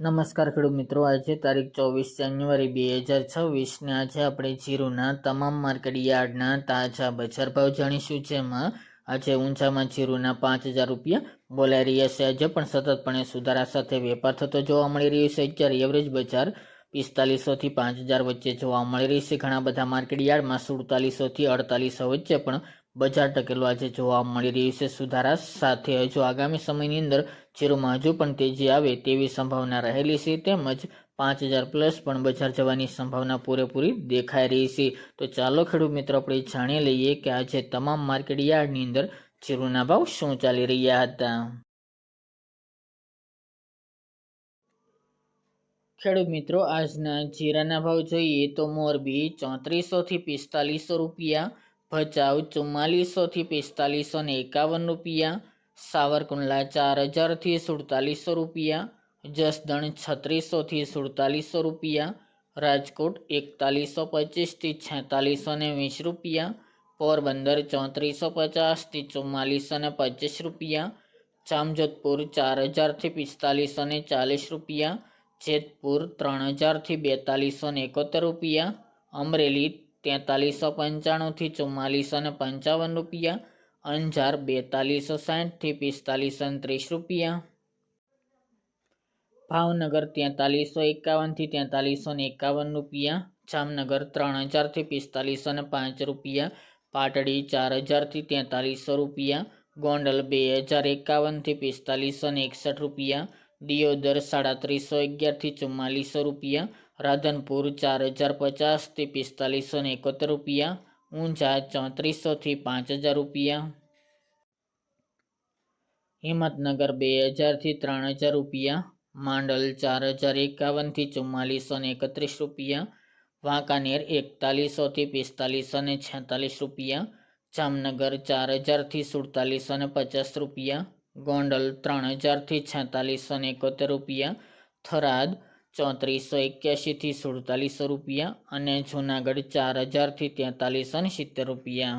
નમસ્કાર ખેડૂત મિત્રો, આજે તારીખ ચોવીસ જાન્યુઆરી બે હજાર છવ્વીસને આજે આપણે જીરુના તમામ માર્કેટ યાર્ડના તાજા બજાર ભાવ જાણીશું, જેમાં આજે ઊંચામાં જીરુના પાંચ હજાર રૂપિયા બોલાઈ રહ્યા છે. આજે પણ સતતપણે સુધારા સાથે વેપાર થતો જોવા મળી રહ્યો છે. અત્યારે એવરેજ બજાર પિસ્તાલીસોથી પાંચ હજાર વચ્ચે જોવા મળી રહી છે. ઘણા બધા માર્કેટ યાર્ડમાં સુડતાલીસોથી અડતાલીસો વચ્ચે પણ બજાર ટકેલું આજે જોવા મળી રહ્યું છે. સુધારા સાથે હજુ આગામી સમયની અંદર જીરોમાં હજુ પણ તેજી આવે તેવી સંભાવના રહેલી છે. તેમજ પાંચ હજાર પ્લસ પણ બજાર જવાની સંભાવના પૂરેપૂરી દેખાઈ રહી છે. તો ચાલો ખેડૂત મિત્રો, આપણે જાણી લઈએ કે આજે તમામ માર્કેટ યાર્ડની અંદર જીરુના ભાવ શું ચાલી રહ્યા હતા? ખેડૂત મિત્રો, આજના જીરાના ભાવ જોઈએ તો મોરબી ચોત્રીસોથી પિસ્તાલીસો રૂપિયા, ભચાઉ ચુમ્માલીસોથી પિસ્તાલીસો ને એકાવન રૂપિયા, સાવરકુંડલા ચાર હજારથી સુડતાલીસો રૂપિયા, જસદણ છત્રીસોથી સુડતાલીસો રૂપિયા, રાજકોટ એકતાલીસો પચીસથી છેતાલીસો ને વીસ રૂપિયા, પોરબંદર ચોત્રીસો પચાસથી ચુમ્માલીસો ને પચીસ રૂપિયા, જામજોધપુર ચાર હજારથી પિસ્તાલીસો ને ચાલીસ રૂપિયા જેતપુર ત્રણ હજારથી બેતાલીસો ને એકોતેર રૂપિયા, અમરેલી તેતાલીસો પંચાણુંથી ચુમ્માલીસો ને પંચાવન રૂપિયા, અંજાર બેતાલીસો સાઠથી પિસ્તાલીસો ને ત્રીસ રૂપિયા. ભાવનગર તેતાલીસો એકાવનથી તેતાલીસો ને એકાવન રૂપિયા, જામનગર ત્રણ હજારથી પિસ્તાલીસો ને પાંચ રૂપિયા, પાટડી ચાર હજારથી તેતાલીસો રૂપિયા, ગોંડલ બે હજાર એકાવનથી પિસ્તાલીસો ને એકસઠ રૂપિયા દિયોદર સાડા ત્રીસો અગિયારથી ચુમ્માલીસો રૂપિયા, રાધનપુર ચાર હજાર પચાસથી પિસ્તાલીસો ને એકોતેર રૂપિયા, ઊંઝા ચોત્રીસોથી પાંચ હજાર રૂપિયા. હિંમતનગર બે હજારથી ત્રણ હજાર રૂપિયા, માંડલ ચાર હજાર એકાવનથી ચુમ્માલીસો ને એકત્રીસ રૂપિયા, વાંકાનેર એકતાલીસોથી પિસ્તાલીસો ને છેતાલીસ રૂપિયા, જામનગર ચાર હજારથી સુડતાલીસો ને પચાસ રૂપિયા ગોંડલ ત્રણ હજારથી છેતાલીસો ને એકોતેર રૂપિયા, થરાદ ચોત્રીસો એક્યાસીથી સુડતાલીસો રૂપિયા અને જૂનાગઢ ચાર હજારથી તેતાલીસો ને સિત્તેર રૂપિયા.